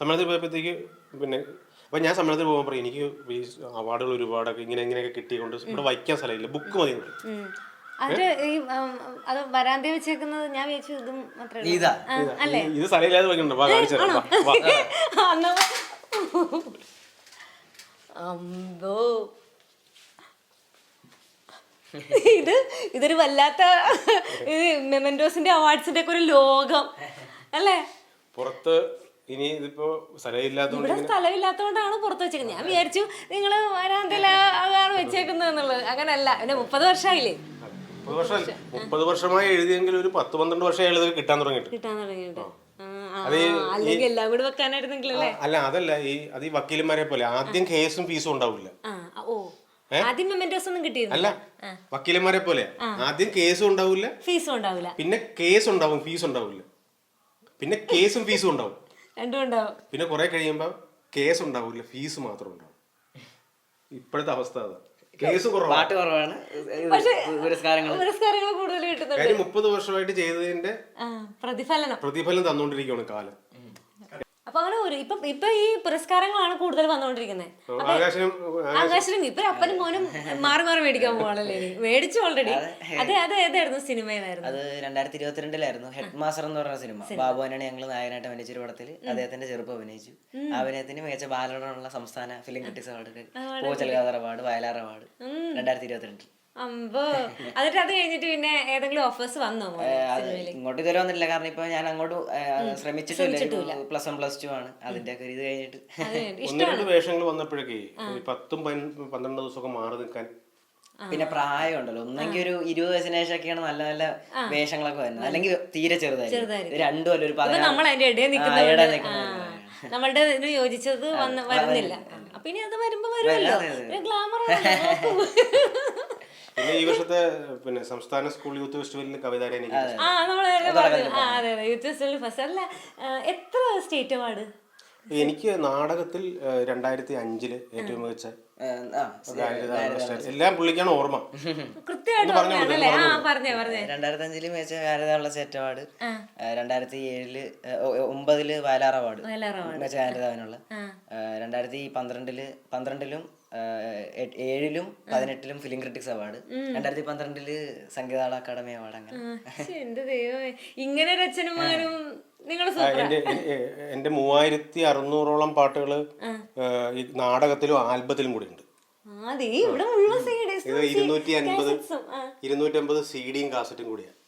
സമ്മേളനത്തിൽ പോയപ്പോഴത്തേക്ക് പിന്നെ അപ്പൊ ഞാൻ സമ്മേളനത്തിൽ പോകുമ്പോൾ പറയും എനിക്ക് ഈ അവാർഡുകൾ ഒരുപാടൊക്കെ ഇങ്ങനെ ഇങ്ങനെയൊക്കെ കിട്ടിയതുകൊണ്ട് ഇവിടെ വയ്ക്കാൻ സ്ഥലമില്ല. ബുക്ക് മതി അതിട്ട് ഈ അത് വരാന്തി വെച്ചേക്കുന്നത് ഞാൻ വിചാരിച്ചു ഇതും മാത്രമേ ഉള്ളൂ. ഇതാ അല്ലേ? ഇത് സ്ഥലമില്ലാതെ വയ്ക്കണ്ട വാ കാണിച്ചു തരാം. വാ, വാ. അമ്പോ. ഇത് ഇതൊരു വല്ലാത്ത ഇത് മെമെന്റോസിന്റെ അവാർഡ്സിന്റെ ഒക്കെ ഒരു ലോകം. അല്ലേ? പുറത്ത് ഇനി ഇതിപ്പോ സ്ഥലമില്ലാത്തതുകൊണ്ട് ഇവിടെ സ്ഥലമില്ലാത്തതുകൊണ്ടാണ് പുറത്ത് വെച്ചേക്കുന്നത്. ഞാൻ വിചാരിച്ചു നിങ്ങൾ വരാന്തിലാണ് വെച്ചേക്കുന്നത് എന്നുള്ളത്. അങ്ങനല്ല. പിന്നെ മുപ്പത് വർഷമായില്ലേ മുപ്പത് വർഷം മുപ്പത് വർഷമായി എഴുതിയെങ്കിൽ ഒരു പത്ത് പന്ത്രണ്ട് വർഷം എഴുതി കിട്ടാൻ തുടങ്ങിയിട്ട്. കിട്ടാൻ തുടങ്ങിയിട്ട്. ആ, അല്ലെങ്കിൽ എല്ലാം കൂടി വെക്കാനായിരുന്നെങ്കിലല്ലേ? അല്ല അതല്ല ഈ അത് ഈ വക്കീലന്മാരെ പോലെ ആദ്യം കേസും ഫീസും ഉണ്ടാവില്ല. ആദ്യം മെമെന്റോസ് ഒന്നും കിട്ടിയിരുന്നു അല്ല വക്കീലന്മാരെ പോലെ ആദ്യം കേസും ഉണ്ടാവില്ല. ഫീസും ഉണ്ടാവില്ല. പിന്നെ കേസ് ഉണ്ടാവും ഫീസ് ഉണ്ടാവില്ല. പിന്നെ കേസും ഫീസും ഉണ്ടാവും. രണ്ടും ഉണ്ടാവും. പിന്നെ കുറെ കഴിയുമ്പോൾ കേസ് ഉണ്ടാവില്ല ഫീസ് മാത്രം ഉണ്ടാവും. ഇപ്പോഴത്തെ അവസ്ഥ അതാ. കേസ് കുറവാണ് പാട്ട് കുറവാണ്. പുരസ്കാരങ്ങൾ പുരസ്കാരങ്ങൾ കൂടുതൽ കിട്ടുന്നുണ്ട്. മുപ്പത് വർഷമായിട്ട് ചെയ്തതിന്റെ പ്രതിഫലനം. പ്രതിഫലം തന്നുകൊണ്ടിരിക്കുകയാണ് കാലം. അപ്പൊ അങ്ങനെ ഒരു ഇപ്പൊ ഇപ്പൊ ഈ പുരസ്കാരങ്ങളാണ് കൂടുതൽ വന്നുകൊണ്ടിരിക്കുന്നത് ആകാശനും ഇപ്പൊ അപ്പനും മോനും മാറി മാറി മേടിക്കാൻ പോകണല്ലേ മേടിച്ചു ഓൾറെഡി അതെ അത് ഏതായിരുന്നു സിനിമയായിരുന്നു അത് രണ്ടായിരത്തി ഇരുപത്തിരണ്ടിലായിരുന്നു ഹെഡ് മാസ്റ്റർ എന്ന് പറഞ്ഞ സിനിമ. ബാബുവാനാണ് ഞങ്ങൾ നായകനായിട്ട് അഭിനയിച്ച ഒരു പടത്തിൽ അദ്ദേഹത്തിന്റെ ചെറുപ്പം അഭിനയിച്ചു. അഭിനയത്തിന് മികച്ച ബാലനോടുള്ള സംസ്ഥാന ഫിലിം ക്രിറ്റിക്സ് അവാർഡ് പൂച്ചൽ അവാർഡ് വയലാർ അവാർഡ് രണ്ടായിരത്തി ഇരുപത്തിരണ്ടിൽ അമ്പോ. എന്നിട്ട് അത് കഴിഞ്ഞിട്ട് പിന്നെ ഏതെങ്കിലും ഓഫേഴ്സ് വന്നോ ഇങ്ങോട്ട് ഇതുവരെ വന്നില്ല. കാരണം ഇപ്പൊ ഞാൻ അങ്ങോട്ട് ശ്രമിച്ചിട്ടില്ല. പ്ലസ് വൺ പ്ലസ് ടു ആണ്. അതിന്റെ ഒക്കെ ഇത് കഴിഞ്ഞിട്ട്. ഒന്ന് രണ്ട് വേഷങ്ങൾ വന്നപ്പോഴേക്കേ പത്തും പന്ത്രണ്ട് ദിവസമൊക്കെ മാറി നിൽക്കാൻ പിന്നെ പ്രായം ഉണ്ടല്ലോ ഒന്നെങ്കിൽ ഒരു ഇരുപത് വയസ്സിന് ശേഷമൊക്കെയാണ് നല്ല നല്ല വേഷങ്ങളൊക്കെ വരുന്നത്. അല്ലെങ്കിൽ തീരെ ചെറുതായിരിക്കും. രണ്ടു അല്ല ഒരു നമ്മളുടെ ഇതിന് യോജിച്ചത് വന്ന് വരുന്നില്ല. പിന്നെ ഇനി അത് വരുമ്പോ വരുമല്ലോ. ഗ്ലാമർ [LAUGHS] പിന്നെ ഈ വർഷത്തെ പിന്നെ സംസ്ഥാന സ്കൂൾ യൂത്ത് ഫെസ്റ്റിവലിന് കവിതാരെ എനിക്ക് ആ നമ്മൾ പറഞ്ഞു ആ അതെ അതെ. യൂത്ത് ഫെസ്റ്റിവൽ ഫസ്റ്റ് അല്ല ആ, എത്ര സ്റ്റേറ്റ് അവാർഡ്? എനിക്ക് നാടകത്തിൽ ഏഹ്, രണ്ടായിരത്തി അഞ്ചിൽ ഏറ്റവും മികച്ച എല്ലാം പുള്ളിക്കാണ് ഓർമ്മ. കൃത്യമായിട്ട് പറഞ്ഞല്ലേ ആ പറഞ്ഞേ പറഞ്ഞേ രണ്ടായിരത്തി അഞ്ചിൽ മികച്ച ഗാനതാനുള്ള സ്റ്റേറ്റ് അവാർഡ്. രണ്ടായിരത്തി ഏഴിൽ ഒമ്പതിൽ വയലാർ അവാർഡ്. വയലാർ award. മികച്ച ഗാനതാവിനുള്ള രണ്ടായിരത്തി പന്ത്രണ്ടിൽ പന്ത്രണ്ടിലും ഏഴിലും പതിനെട്ടിലും ഫിലിം ക്രിറ്റിക്സ് അവാർഡ് രണ്ടായിരത്തി പന്ത്രണ്ടിൽ സംഗീതാള അക്കാദമി അവാർഡ് അങ്ങനെ. എന്റെ ദൈവമേ. ഇങ്ങനെ ആ, എന്റെ മൂവായിരത്തി അറുന്നൂറോളം പാട്ടുകൾ ഈ നാടകത്തിലും ആൽബത്തിലും കൂടി ഉണ്ട് ഇത് ഇരുന്നൂറ്റി അൻപത് ഇരുന്നൂറ്റി അമ്പത് സി ഡിയും കാസറ്റും കൂടിയാണ്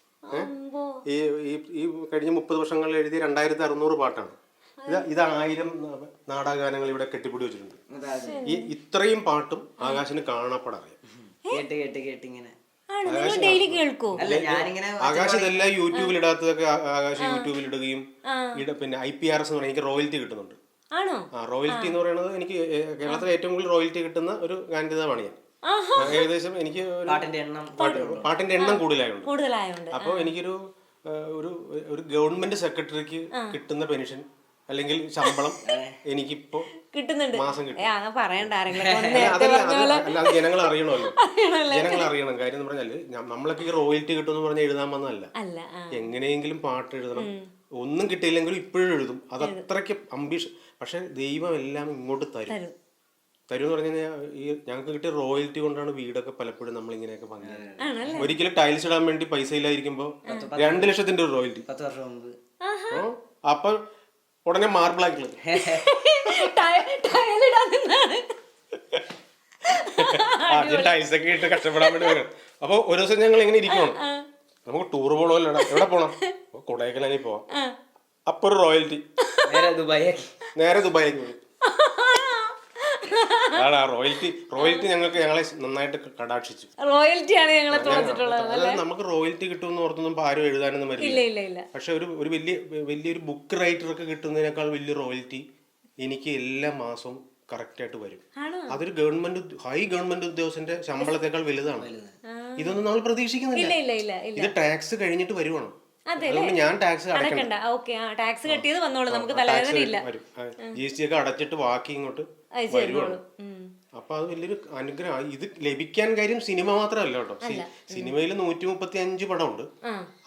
ഈ ഈ ഈ കഴിഞ്ഞ മുപ്പത് വർഷങ്ങളിൽ എഴുതിയ രണ്ടായിരത്തി അറുന്നൂറ് പാട്ടാണ്. ഇത് ഇത് ആയിരം നാടകഗാനങ്ങൾ ഇവിടെ കെട്ടിപ്പിടി വെച്ചിട്ടുണ്ട്. ഈ ഇത്രയും പാട്ടും ആകാശിന് കാണപ്പെടാറിയാം കേട്ട് കേട്ട് കേട്ട് ഇങ്ങനെ ആണ്? ഡെയിലി കേൾക്കോ? അല്ല ഞാനിങ്ങനെ ആകാശ് ഇതെല്ലാം യൂട്യൂബിൽ ഇടാത്തതൊക്കെ ആകാശ് യൂട്യൂബിൽ ഇടുകയും ഇട പിന്നെ ഐ പി ആർ എസ് എന്ന് പറഞ്ഞാൽ എനിക്ക് റോയൽറ്റി കിട്ടുന്നുണ്ട്. ആണോ? ആ റോയൽറ്റി എന്ന് പറയുന്നത് എനിക്ക് കേരളത്തിലെ ഏറ്റവും കൂടുതൽ റോയൽറ്റി കിട്ടുന്ന ഒരു ഗാന്ധിതമാണ് ഞാൻ. ഏകദേശം എനിക്ക് പാട്ടിന്റെ എണ്ണം പാട്ടിന്റെ എണ്ണം കൂടുതലായുണ്ട്. അപ്പൊ അപ്പോൾ എനിക്കൊരു ഒരു ഒരു ഗവൺമെന്റ് സെക്രട്ടറിക്ക് കിട്ടുന്ന പെൻഷൻ അല്ലെങ്കിൽ ശമ്പളം എനിക്കിപ്പോ കിട്ടുന്നുണ്ട്. മാസം കിട്ടും. അങ്ങനെ പറയണ്ട ജനങ്ങൾ അറിയണമല്ലോ. [LAUGHS] ജനങ്ങൾ അറിയണം. കാര്യം എന്ന് പറഞ്ഞാൽ നമ്മളൊക്കെ ഈ റോയൽറ്റി കിട്ടുമെന്ന് പറഞ്ഞാൽ എഴുതാൻ വന്നതല്ല. അല്ല എങ്ങനെയെങ്കിലും പാട്ട് എഴുതണം. ഒന്നും കിട്ടിയില്ലെങ്കിലും ഇപ്പോഴും എഴുതും. അത് അത്രയ്ക്ക് അംബീഷൻ പക്ഷെ ദൈവം എല്ലാം ഇങ്ങോട്ട് തരും. തരും. തരും എന്ന് പറഞ്ഞു കഴിഞ്ഞാൽ ഈ ഞങ്ങൾക്ക് കിട്ടിയ റോയൽറ്റി കൊണ്ടാണ് വീടൊക്കെ പലപ്പോഴും നമ്മൾ ഇങ്ങനെയൊക്കെ ആണല്ലേ? ഒരിക്കലും ടൈൽസ് ഇടാൻ വേണ്ടി പൈസ ഇല്ലായിരിക്കുമ്പോ രണ്ട് ലക്ഷത്തിന്റെ ഒരു റോയൽറ്റി. പത്ത് വർഷം മുമ്പ്. അപ്പൊ ഉടനെ മാർബിളാക്കി ആദ്യം ടൈൽസ് ഒക്കെ ഇട്ട് കഷ്ടപ്പെടാൻ വേണ്ടി വരും. അപ്പൊ ഒരു ദിവസം ഞങ്ങൾ എങ്ങനെ ഇരിക്കണം നമുക്ക് ടൂർ പോകണമല്ലോ എവിടെ പോണം? കൊടൈക്കനാലിൽ പോവാം. അപ്പൊ ഒരു റോയൽറ്റി നേരെ ദുബായി നേരെ ദുബായിലേക്ക് അതാണ് ആ റോയൽറ്റി റോയൽറ്റി ഞങ്ങൾക്ക് ഞങ്ങളെ നന്നായിട്ട് കടാക്ഷിച്ചു. റോയൽറ്റിയാണ് ഞങ്ങളെ തുളച്ചിട്ടുള്ളത് അതായത് നമുക്ക് റോയൽറ്റി കിട്ടുമെന്ന് ഓർത്തൊന്നും ഇപ്പൊ ആരും എഴുതാനൊന്നും ഇല്ല വരില്ല. ഇല്ല ഇല്ല പക്ഷെ ഒരു ഒരു വലിയ വലിയൊരു ബുക്ക് റൈറ്റർക്ക് കിട്ടുന്നതിനേക്കാൾ വലിയ റോയൽറ്റി എനിക്ക് എല്ലാ മാസവും കറക്റ്റ് ആയിട്ട് വരും. ആണോ? അതൊരു ഗവൺമെന്റ് ഹൈ ഗവൺമെന്റ് ഉദ്യോഗസ്ഥന്റെ ശമ്പളത്തെക്കാൾ വലുതാണ്. ഇതൊന്നും നമ്മൾ പ്രതീക്ഷിക്കുന്നില്ല. ഇല്ല ഇല്ല ഇല്ല ഇത് ടാക്സ് കഴിഞ്ഞിട്ട് വരുവാണ്. അതെ അതുകൊണ്ട് ഞാൻ ടാക്സ് അടയ്ക്കണം അടക്കണ്ട. ഓക്കെ ആ ടാക്സ് കെട്ടിയത് വന്നോളൂ. നമുക്ക് തലവേദന ഇല്ല. ജി എസ് ടി ഒക്കെ അടച്ചിട്ട് ബാക്കി ഇങ്ങോട്ട് വരുവാണ് അപ്പൊ അത് വലിയൊരു അനുഗ്രഹം. ഇത് ലഭിക്കാൻ കാര്യം സിനിമ മാത്രമല്ല കേട്ടോ. സിനിമയിൽ നൂറ്റി മുപ്പത്തി അഞ്ച് പടമുണ്ട്.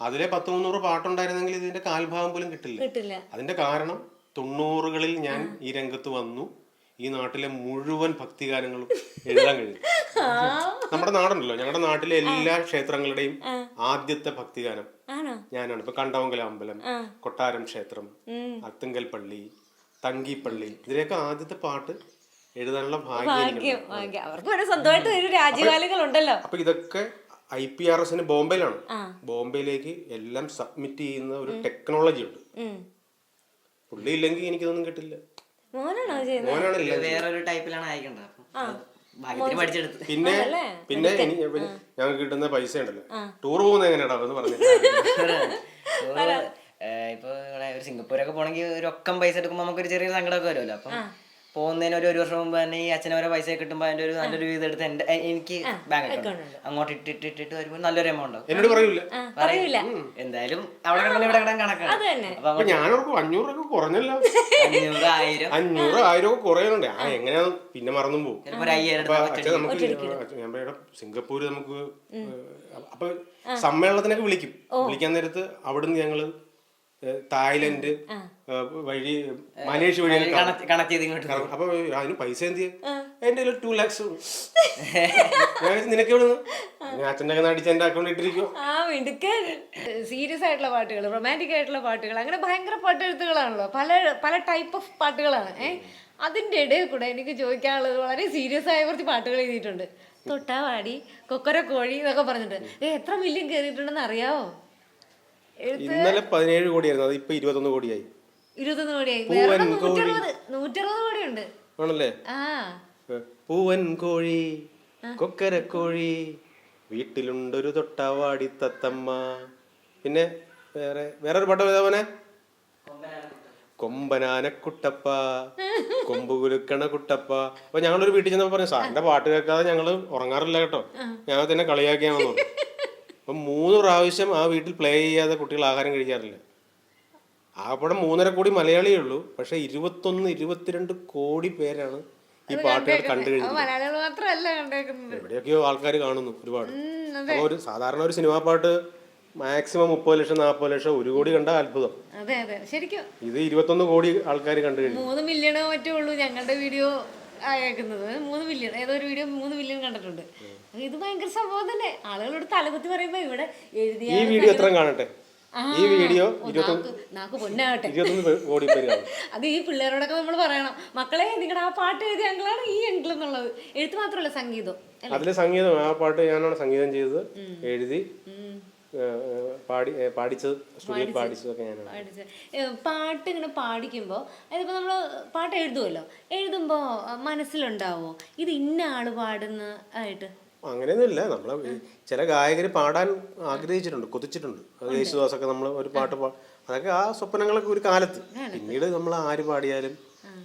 അതിലെ പത്ത് മുന്നൂറ് പാട്ടുണ്ടായിരുന്നെങ്കിൽ ഇതിന്റെ കാൽഭാഗം പോലും കിട്ടില്ല. അതിന്റെ കാരണം തൊണ്ണൂറുകളിൽ ഞാൻ ഈ രംഗത്ത് വന്നു. ഈ നാട്ടിലെ മുഴുവൻ ഭക്തിഗാനങ്ങളും എഴുതാൻ കഴിഞ്ഞു. നമ്മുടെ നാടുണ്ടല്ലോ. ഞങ്ങളുടെ നാട്ടിലെ എല്ലാ ക്ഷേത്രങ്ങളുടെയും ആദ്യത്തെ ഭക്തിഗാനം ഞാനാണ്. ഇപ്പൊ കണ്ടവങ്കല അമ്പലം കൊട്ടാരം ക്ഷേത്രം അത്തുങ്കൽ പള്ളി തങ്കിപ്പള്ളി. ഇതിലേക്ക് ആദ്യത്തെ പാട്ട് എഴുതാനുള്ള ഭാഗ്യം അവർക്ക് വേണേ സ്വന്തമായിട്ട് ഒരു രാജ്യകാലികൾ ഉണ്ടല്ലോ അപ്പൊ ഇതൊക്കെ ഐ പി ആർ എസിന് ബോംബെയിലാണ്. ബോംബെയിലേക്ക് എല്ലാം സബ്മിറ്റ് ചെയ്യുന്ന ഒരു ടെക്നോളജി ഉണ്ട്. പുള്ളി ഇല്ലെങ്കിൽ എനിക്കിതൊന്നും കിട്ടില്ല. വേറൊരു ടൈപ്പിലാണ് അയക്കേണ്ടത് പിന്നെ പിന്നെ ഞങ്ങൾക്ക് കിട്ടുന്ന പൈസ ഉണ്ടല്ലോ. ടൂർ പോകുന്നത് എങ്ങനെയാടാ? എന്ന് പറഞ്ഞു. [LAUGHS] ഇപ്പൊ ഇവിടെ സിംഗപ്പൂരൊക്കെ പോണെങ്കിൽ ഒരു ഒക്കം പൈസ എടുക്കുമ്പോൾ നമുക്ക് ഒരു ചെറിയ സങ്കടമൊക്കെ വരുമല്ലോ. അപ്പം പോകുന്നതിന് ഒരു ഒരു വർഷം മുമ്പ് തന്നെ ഈ അച്ഛനെ ഓരോ പൈസ കിട്ടുമ്പോൾ അതിന്റെ ഒരു നല്ലൊരു വീത് എടുത്ത് എന്റെ എനിക്ക് ബാങ്ക് അക്കൗണ്ട് അങ്ങോട്ട് ഇട്ടിട്ട് ഇട്ടിട്ട് വരുമ്പോൾ നല്ലൊരു എമൗണ്ട് എന്നോട് പറയൂല. പറയൂല. എന്തായാലും അവിടെ ഇവിടെ കിടക്കാൻ കണക്കാണ് ഞാനോർക്കും അഞ്ഞൂറൊക്കെ കുറഞ്ഞല്ലോ. അഞ്ഞൂറ് ആയിരം. അഞ്ഞൂറ് ആയിരം ഒക്കെ കുറയുന്നുണ്ട് ആ എങ്ങനെയാന്ന് പിന്നെ മറന്നും പോകും. നമുക്ക് ഞാൻ സിംഗപ്പൂര് നമുക്ക് അപ്പൊ സമ്മേളനത്തിനൊക്കെ വിളിക്കും. വിളിക്കാൻ നേരത്ത് അവിടുന്ന് ഞങ്ങൾ തായ്ലൻഡ് വഴി മലേഷ്യ വഴി കണക്ട് കണക്ട് ചെയ്ത് ഇങ്ങോട്ട് അപ്പൊ അതിന് പൈസ എന്ത് ചെയ്യും? എന്റെ കയ്യിൽ ടു ലാക്സ് നിനക്ക് എവിടെ ഞാൻ അച്ഛന്റെ ഒക്കെ അടിച്ച് എന്റെ അക്കൗണ്ട് ഇട്ടിരിക്കും ആ മിടുക്കൻ. സീരിയസ് ആയിട്ടുള്ള പാട്ടുകൾ റൊമാന്റിക് ആയിട്ടുള്ള പാട്ടുകൾ അങ്ങനെ ഭയങ്കര പാട്ടെഴുത്തുകളാണല്ലോ. പല പല ടൈപ്പ് ഓഫ് പാട്ടുകളാണ്. അതിന്റെ അതിന്റെ ഇടയിൽ കൂടെ എനിക്ക് ചോദിക്കാനുള്ളത് വളരെ സീരിയസ് ആയ കുറച്ച് പാട്ടുകൾ എഴുതിയിട്ടുണ്ട്. തൊട്ടാവാടി കൊക്കര കോഴി എന്നൊക്കെ പറഞ്ഞിട്ട്. ഏ എത്ര മില്യം കയറിയിട്ടുണ്ടെന്ന് അറിയാവോ? ഇന്നലെ പതിനേഴ് കോടിയായിരുന്നു അത് ഇപ്പൊ ഇരുപത്തൊന്ന് കോടിയായി. ഇരുപത്തൊന്ന് കോടിയായി. വേറെ നൂറ്ററുപത് നൂറ്ററുപത് കോടിയുണ്ട്. ആണല്ലേ? പൂവൻ കോഴി കൊക്കരക്കോഴി വീട്ടിലുണ്ടൊരു തൊട്ടാവാടി തത്തമ്മ. പിന്നെ വേറെ വേറൊരു പട്ടം ഏതാ കൊമ്പനാന കൊമ്പനാനക്കുട്ടപ്പ കൊമ്പ് കുലുക്കണ കുട്ടപ്പ. അപ്പൊ ഞങ്ങളൊരു വീട്ടിൽ ചെന്നപ്പോ പറഞ്ഞു സാറിന്റെ പാട്ട് കേൾക്കാതെ ഞങ്ങൾ ഉറങ്ങാറില്ല കേട്ടോ. ഞങ്ങൾ തന്നെ കളിയാക്കിയാണെന്ന് പറഞ്ഞു. അപ്പൊ മൂന്ന് പ്രാവശ്യം ആ വീട്ടിൽ പ്ലേ ചെയ്യാതെ കുട്ടികൾ ആഹാരം കഴിക്കാറില്ല. ആകപ്പാടെ മൂന്നര കോടി മലയാളിയേ ഉള്ളൂ. പക്ഷെ ഇരുപത്തൊന്ന് ഇരുപത്തിരണ്ട് കോടി പേരാണ് ഈ പാട്ടുകൾ കണ്ടു കഴിഞ്ഞത് എവിടെയൊക്കെയോ ആൾക്കാർ കാണുന്നു ഒരുപാട്. അപ്പോൾ ഒരു സാധാരണ ഒരു സിനിമാ പാട്ട് മാക്സിമം മുപ്പത് ലക്ഷം നാൽപ്പത് ലക്ഷം ഒരു കോടി കണ്ട അത്ഭുതം. അതെ അതെ. ശരിക്കും ഇത് ഇരുപത്തൊന്ന് കോടി ആൾക്കാർ കണ്ടു കഴിഞ്ഞു. മൂന്ന് മില്യണോ മറ്റേ ഉള്ളൂ ഞങ്ങളുടെ വീഡിയോ അയക്കുന്നത് മൂന്ന് ബില്യൺ ഏതോ ഒരു വീഡിയോ മൂന്ന് ബില്യൺ കണ്ടിട്ടുണ്ട്. ഇത് ഭയങ്കര സംഭവം തന്നെ. ആളുകളോട് തലകുത്തി പറയുമ്പോ ഇവിടെ എഴുതിയ ഈ വീഡിയോ എത്ര കാണട്ടെ? ഈ വീഡിയോ അത് ഈ പിള്ളേരോടൊക്കെ നമ്മൾ പറയണം. മക്കളെ നിങ്ങളുടെ ആ പാട്ട് എഴുതിയ അങ്കിളാണ് ഈ അങ്കിൾ എന്നുള്ളത്. എഴുത്ത് മാത്രമല്ല സംഗീതം അതിലെ സംഗീതം ആ പാട്ട് ഞാനാണ് സംഗീതം ചെയ്തത്. എഴുതി. പാടി പാടിച്ചത് സ്റ്റുഡിയോയിൽ പാടിച്ചതൊക്കെ ഞാനാണ്. പാട്ട് ഇങ്ങനെ പാടിക്കുമ്പോൾ അതിപ്പോൾ നമ്മൾ പാട്ട് എഴുതുമല്ലോ എഴുതുമ്പോൾ മനസ്സിലുണ്ടാവോ ഇത് ഇന്ന ആൾ പാടുന്ന ആയിട്ട്? അങ്ങനെയൊന്നുമില്ല. നമ്മളെ ഈ ചില ഗായകർ പാടാൻ ആഗ്രഹിച്ചിട്ടുണ്ട് കൊതിച്ചിട്ടുണ്ട്. അത് യേശുദാസൊക്കെ നമ്മൾ ഒരു പാട്ട് പാ അതൊക്കെ ആ സ്വപ്നങ്ങളൊക്കെ ഒരു കാലത്ത്. പിന്നീട് നമ്മൾ ആര് പാടിയാലും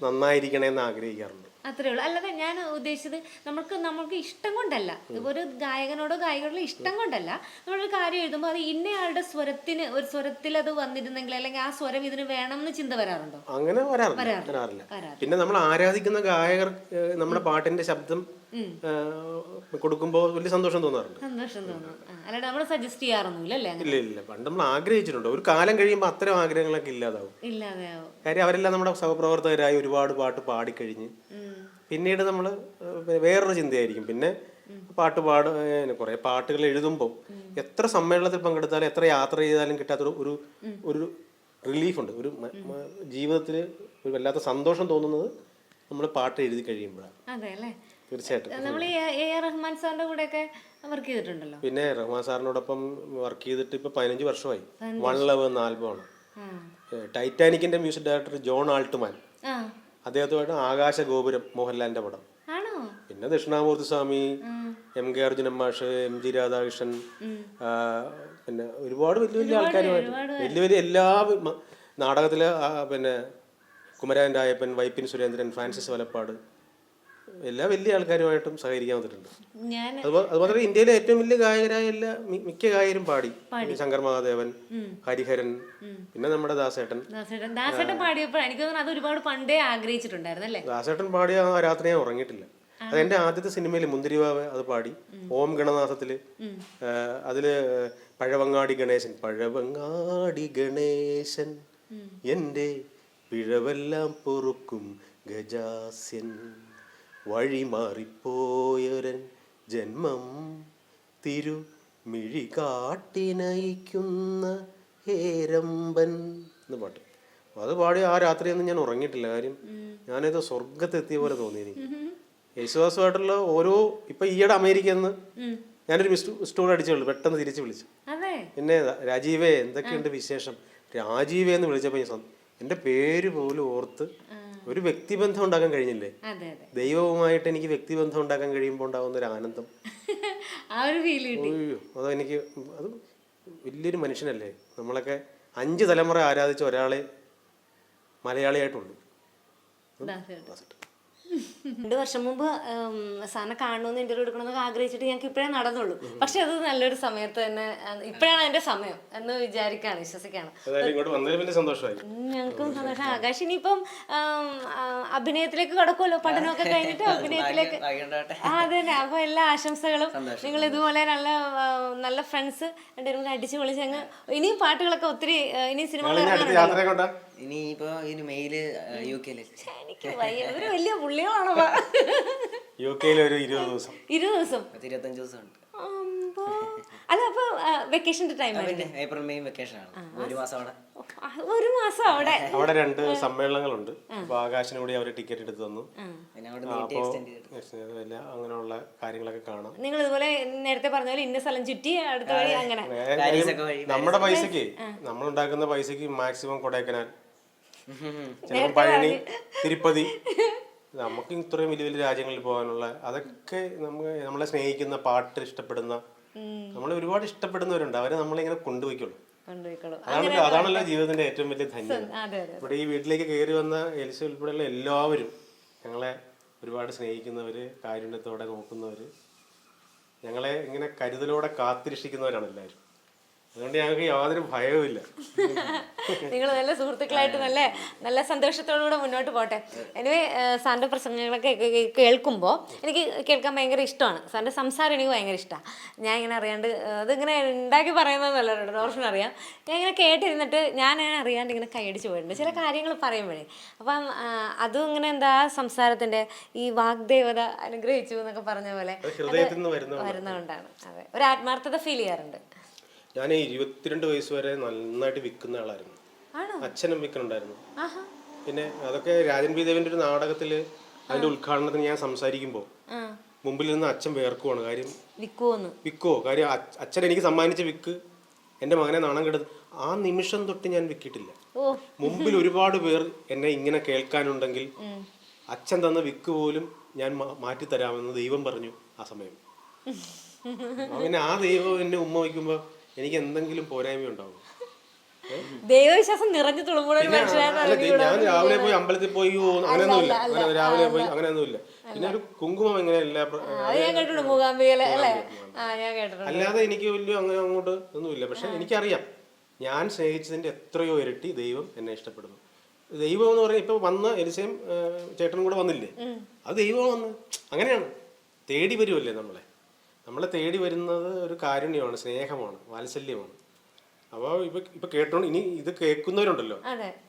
നന്നായിരിക്കണേ എന്ന് ആഗ്രഹിക്കാറുണ്ട്. അത്രേ ഉള്ളൂ. അല്ലാതെ ഞാൻ ഉദ്ദേശിച്ചത് നമുക്ക് നമുക്ക് ഇഷ്ടം കൊണ്ടല്ല. ഒരു ഗായകനോടോ ഗായികയോടോ ഇഷ്ടം കൊണ്ടല്ല. നമ്മളൊരു കാര്യം എഴുതുമ്പോൾ അത് ഇന്നയാളുടെ സ്വരത്തിന് ഒരു സ്വരത്തിൽ അത് വന്നിരുന്നെങ്കിൽ അല്ലെങ്കിൽ ആ സ്വരം ഇതിന് വേണം എന്ന് ചിന്ത വരാറുണ്ടോ? അങ്ങനെ വരാറില്ല. പിന്നെ നമ്മൾ ആരാധിക്കുന്ന ഗായകർ നമ്മുടെ പാട്ടിന്റെ ശബ്ദം കൊടുക്കുമ്പോൾ വലിയ സന്തോഷം തോന്നാറുണ്ട്. സന്തോഷം തോന്നും. ആ, നമ്മൾ സജസ്റ്റ് ചെയ്യാറൊന്നുമില്ല അല്ലേ ഇല്ല ഇല്ല പണ്ട് നമ്മൾ ആഗ്രഹിച്ചിട്ടുണ്ട്. ഒരു കാലം കഴിയുമ്പോൾ അത്തരം ആഗ്രഹങ്ങളൊക്കെ ഇല്ലാതാവും. ഇല്ലാതെയാവും കാര്യം അവരെല്ലാം നമ്മുടെ സഹപ്രവർത്തകരായി ഒരുപാട് പാട്ട് പാടിക്കഴിഞ്ഞ് പിന്നീട് നമ്മൾ വേറൊരു ചിന്തയായിരിക്കും. പിന്നെ പാട്ട് പാട് കുറേ പാട്ടുകൾ എഴുതുമ്പോൾ എത്ര സമ്മേളനത്തിൽ പങ്കെടുത്താലും എത്ര യാത്ര ചെയ്താലും കിട്ടാത്ത ഒരു ഒരു റിലീഫുണ്ട് ഒരു ജീവിതത്തിൽ ഒരു വല്ലാത്ത സന്തോഷം തോന്നുന്നത് നമ്മൾ പാട്ട് എഴുതി കഴിയുമ്പോഴാണ്. അതെ അല്ലേ? തീർച്ചയായിട്ടും. നമ്മൾ എ ആർ റഹ്മാൻ സാറിന്റെ കൂടെയൊക്കെ വർക്ക് ചെയ്തിട്ടുണ്ടല്ലോ? പിന്നെ റഹ്മാൻ സാറിനോടൊപ്പം വർക്ക് ചെയ്തിട്ട് ഇപ്പൊ പതിനഞ്ച് വർഷമായി. വൺ ലവ് എന്ന ആൽബമാണ്. ടൈറ്റാനിക്കിന്റെ മ്യൂസിക് ഡയറക്ടർ ജോൺ ആൾട്ട്മാൻ. അദ്ദേഹത്തുമായിട്ട് ആകാശ ഗോപുരം മോഹൻലാലിന്റെ പടം. പിന്നെ ദക്ഷിണാമൂർത്തി സ്വാമി എം കെ അർജുനൻ മാഷ് എം ജി രാധാകൃഷ്ണൻ പിന്നെ ഒരുപാട് വലിയ വലിയ ആൾക്കാരുമായിട്ട്. വലിയ വലിയ എല്ലാ നാടകത്തിലെ പിന്നെ കുമരൻ രായപ്പൻ വൈപ്പിൻ സുരേന്ദ്രൻ ഫ്രാൻസിസ് വലപ്പാട് എല്ലാ വലിയ ആൾക്കാരുമായിട്ടും സഹകരിക്കാൻ വന്നിട്ടുണ്ട്. അതുപോലെ ഇന്ത്യയിലെ ഏറ്റവും വലിയ ഗായകരായ എല്ലാ മിക്ക ഗായകരും പാടി. ശങ്കർ മഹാദേവൻ ഹരിഹരൻ പിന്നെ നമ്മുടെ ദാസേട്ടൻ. ദാസേട്ടൻ. ദാസേട്ടൻ പാടിയപ്പോൾ എനിക്ക് തോന്നുന്നു അത് ഒരുപാട് പണ്ടേ ആഗ്രഹിച്ചിട്ടുണ്ടായിരുന്നു അല്ലേ? ദാസേട്ടൻ പാടിയ ആ രാത്രി ഞാൻ ഉറങ്ങിയിട്ടില്ല. അത് എന്റെ ആദ്യത്തെ സിനിമയിൽ മുന്തിരിവാവ് അത് പാടി. ഓം ഗണനാഥത്തിൽ അതിൽ പഴവങ്ങാടി ഗണേശൻ. പഴവങ്ങാടി ഗണേശൻ എന്റെ പിഴവെല്ലാം പൊറുക്കും ഗജാസ്യൻ. വഴി മാറിപ്പോയൊരൻ ജന്മം തിരു മിഴി കാട്ടിനയിക്കുന്ന ഹേരമ്പൻ എന്ന് പാട്ട്. അത് പാടി ആ രാത്രിയൊന്നും ഞാൻ ഉറങ്ങിയിട്ടില്ല. കാര്യം ഞാനേതോ സ്വർഗത്തെത്തിയ പോലെ തോന്നി എനിക്ക് യേശുദാസുമായിട്ടുള്ള ഓരോ ഇപ്പൊ ഈയിടെ അമേരിക്കയിൽ നിന്ന് ഞാനൊരു മിസ് സ്റ്റോൾ അടിച്ചുള്ളൂ പെട്ടെന്ന് തിരിച്ചു വിളിച്ചു. പിന്നെ രാജീവേ എന്തൊക്കെയുണ്ട് വിശേഷം? രാജീവേ എന്ന് വിളിച്ചപ്പോൾ എന്റെ പേര് പോലും ഓർത്ത് ഒരു വ്യക്തിബന്ധം ഉണ്ടാക്കാൻ കഴിഞ്ഞില്ലേ? ദൈവവുമായിട്ട് എനിക്ക് വ്യക്തിബന്ധം ഉണ്ടാക്കാൻ കഴിയുമ്പോൾ ഉണ്ടാകുന്ന ഒരു ആനന്ദം. [LAUGHS] ആ ഒരു ഫീൽ അതെനിക്ക് അത് വലിയൊരു മനുഷ്യനല്ലേ? നമ്മളൊക്കെ അഞ്ച് തലമുറ ആരാധിച്ച ഒരാളെ മലയാളിയായിട്ടുള്ളൂ. ദാസേട്ടൻ. രണ്ട് വർഷം മുമ്പ് സാറിനെ കാണണമെന്ന് ഇന്റർവ്യൂ എടുക്കണമെന്നൊക്കെ ആഗ്രഹിച്ചിട്ട് ഞങ്ങൾക്ക് ഇപ്പോഴേ നടന്നുള്ളൂ. പക്ഷെ അത് നല്ലൊരു സമയത്ത് തന്നെ ഇപ്പോഴാണ് എന്റെ സമയം എന്ന് വിചാരിക്കാണ് വിശ്വസിക്കാണ്. അതായത് ഇങ്ങോട്ട് വന്നതിൽ പിന്നെ സന്തോഷമായി. ഞങ്ങൾക്കും സന്തോഷം. ആകാശ് ഇനിയിപ്പം അഭിനയത്തിലേക്ക് കടക്കുമല്ലോ പഠനമൊക്കെ കഴിഞ്ഞിട്ട് അഭിനയത്തിലേക്ക്. ആ അതെ തന്നെ. അപ്പൊ എല്ലാ ആശംസകളും. നിങ്ങൾ ഇതുപോലെ നല്ല നല്ല ഫ്രണ്ട്സ് രണ്ടുപേരും കൂടെ അടിച്ചു പൊളിച്ച് അങ്ങ് ഇനിയും പാട്ടുകളൊക്കെ ഒത്തിരി ഇനിയും സിനിമകൾ ഇനി ഇറങ്ങാനുണ്ടല്ലോ യാത്ര കൊണ്ടാ ഇനി മെയിൽ യു കെയിൽ എനിക്ക് വയ്യ. ഒരു വലിയ പുള്ളികളാണോ? യു കെയിൽ ഒരു ഇരുപത് ദിവസം. ഇരുപത് ദിവസം. പത്ത് ഇരുപത്തഞ്ച് ദിവസം ഉണ്ട് അമ്പോ. അല്ല അപ്പൊ വെക്കേഷന്റെ ടൈം പിന്നെ ഏപ്രിൽ മെയ് വെക്കേഷൻ ആണ്. ഒരു മാസം അവിടെ. ഒരു മാസം അവിടെ. അവിടെ രണ്ട് സമ്മേളനങ്ങളുണ്ട്. അപ്പൊ ആകാശിന് കൂടി അവർ ടിക്കറ്റ് എടുത്ത് തന്നു. അങ്ങനെയുള്ള കാര്യങ്ങളൊക്കെ കാണാം. നിങ്ങൾ ഇതുപോലെ നേരത്തെ പറഞ്ഞ പോലെ ഇന്ന സ്ഥലം ചുറ്റി അടുത്ത വഴി അങ്ങനെ. നമ്മുടെ പൈസക്ക് നമ്മൾ ഉണ്ടാക്കുന്ന പൈസക്ക് മാക്സിമം കൊടൈക്കനാൽ. ചിലപ്പോൾ പഴനി തിരുപ്പതി. നമുക്ക് ഇത്രയും വലിയ വലിയ രാജ്യങ്ങളിൽ പോകാനുള്ള അതൊക്കെ നമുക്ക് നമ്മളെ സ്നേഹിക്കുന്ന പാട്ട് ഇഷ്ടപ്പെടുന്ന നമ്മളെ ഒരുപാട് ഇഷ്ടപ്പെടുന്നവരുണ്ട്. അവരെ നമ്മളിങ്ങനെ കൊണ്ടുപോയിക്കുള്ളൂ കൊണ്ടുപോയിക്കോളൂ. അതാണല്ലോ അതാണല്ലോ ജീവിതത്തിന്റെ ഏറ്റവും വലിയ ധന്യം. അതെ അതെ ഇവിടെ ഈ വീട്ടിലേക്ക് കയറി വന്ന എലിസ ഉൾപ്പെടെയുള്ള എല്ലാവരും ഞങ്ങളെ ഒരുപാട് സ്നേഹിക്കുന്നവര് കാരുണ്യത്തോടെ നോക്കുന്നവര് ഞങ്ങളെ ഇങ്ങനെ കരുതലോടെ കാത്തിരക്ഷിക്കുന്നവരാണ് എല്ലാവരും. അതുകൊണ്ട് ഞങ്ങൾക്ക് യാതൊരു ഭയവുമില്ല. നിങ്ങൾ നല്ല സുഹൃത്തുക്കളായിട്ട് നല്ല നല്ല സന്തോഷത്തോടുകൂടെ മുന്നോട്ട് പോട്ടെ. എനിവേ സാറിന്റെ പ്രസംഗങ്ങളൊക്കെ കേൾക്കുമ്പോൾ എനിക്ക് കേൾക്കാൻ ഭയങ്കര ഇഷ്ടമാണ്. സാറിന്റെ സംസാരം എനിക്ക് ഭയങ്കര ഇഷ്ടമാണ് ഞാൻ ഇങ്ങനെ അറിയാണ്ട് അതിങ്ങനെ ഉണ്ടാക്കി പറയുന്നതല്ല ഡോർഷൻ അറിയാം. ഞാൻ ഇങ്ങനെ കേട്ടിരുന്നിട്ട് ഞാൻ അങ്ങനെ അറിയാണ്ട് ഇങ്ങനെ കൈയടിച്ച് പോയിട്ടുണ്ട്. ചില കാര്യങ്ങൾ പറയുമ്പോഴേ. അപ്പം അതും ഇങ്ങനെ എന്താ സംസാരത്തിന്റെ ഈ വാഗ്ദേവത അനുഗ്രഹിച്ചു എന്നൊക്കെ പറഞ്ഞ പോലെ വരുന്നതുകൊണ്ടാണ്. അതെ. ഒരു ആത്മാർത്ഥത ഫീൽ ചെയ്യാറുണ്ട്. ഞാൻ ഇരുപത്തിരണ്ട് വയസ്സ് വരെ നന്നായിട്ട് വിൽക്കുന്ന ആളായിരുന്നു. അച്ഛനും വിൽക്കുന്നുണ്ടായിരുന്നു പിന്നെ അതൊക്കെ രാജൻ ബി ദേവിന്റെ ഒരു നാടകത്തിൽ അതിന്റെ ഉദ്ഘാടനത്തിന് ഞാൻ സംസാരിക്കുമ്പോൾ മുമ്പിൽ നിന്ന് അച്ഛൻ വേർക്കുവാണ്. കാര്യം വിൽക്കുമെന്ന് വിക്കോ കാര്യം അച്ഛൻ എനിക്ക് സമ്മാനിച്ച വിക്ക് എന്റെ മകനെ നാണം കെടുത്ത് ആ നിമിഷം തൊട്ട് ഞാൻ വിക്കിട്ടില്ല. മുമ്പിൽ ഒരുപാട് പേർ എന്നെ ഇങ്ങനെ കേൾക്കാനുണ്ടെങ്കിൽ അച്ഛൻ തന്ന വിക്ക് പോലും ഞാൻ മാറ്റി തരാമെന്ന് ദൈവം പറഞ്ഞു ആ സമയം. [LAUGHS] അങ്ങനെ ആ ദൈവം എന്നെ ഉമ്മ വയ്ക്കുമ്പോൾ എനിക്ക് എന്തെങ്കിലും പോരായ്മ ഉണ്ടാവും. ദൈവവിശ്വാസം നിറഞ്ഞു ഞാൻ രാവിലെ പോയി അമ്പലത്തിൽ പോയി അങ്ങനെയൊന്നുമില്ല. അങ്ങനെ രാവിലെ പോയി അങ്ങനെയൊന്നുമില്ല. പിന്നെ ഒരു കുങ്കുമം എങ്ങനെ അല്ലാതെ എനിക്ക് വലിയ അങ്ങനെ അങ്ങോട്ട് ഒന്നുമില്ല. പക്ഷെ എനിക്കറിയാം ഞാൻ സ്നേഹിച്ചതിന്റെ എത്രയോ ഇരട്ടി ദൈവം എന്നെ ഇഷ്ടപ്പെടുന്നു. ദൈവം എന്ന് പറഞ്ഞാൽ ഇപ്പൊ വന്ന എലിസയും ചേട്ടനും കൂടെ വന്നില്ലേ? അത് ദൈവം വന്ന് അങ്ങനെയാണ്. തേടി വരുമല്ലേ നമ്മളെ? നമ്മളെ തേടി വരുന്നത് ഒരു കാരുണ്യമാണ് സ്നേഹമാണ് വാത്സല്യമാണ്. അപ്പോൾ ഇപ്പൊ ഇപ്പൊ കേട്ടോണ്ട് ഇനി ഇത് കേൾക്കുന്നവരുണ്ടല്ലോ.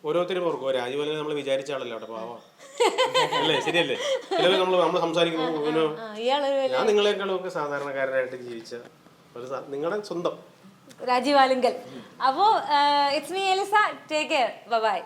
ഓരോരുത്തരും ഓർക്കും "ഓ, രാജീവനെ നമ്മൾ വിചാരിച്ച ആളല്ലോ അവിടെ പാവം. അല്ലേ? ശരിയല്ലേ? നമ്മൾ നമ്മൾ സംസാരിക്കുന്നു ഞാൻ നിങ്ങളെക്കാളും ഒക്കെ സാധാരണക്കാരനായിട്ട് ജീവിച്ച ഒരു നിങ്ങളുടെ സ്വന്തം. രാജീവ് ആലിങ്കൽ. അപ്പോ it's me Eliza take care bye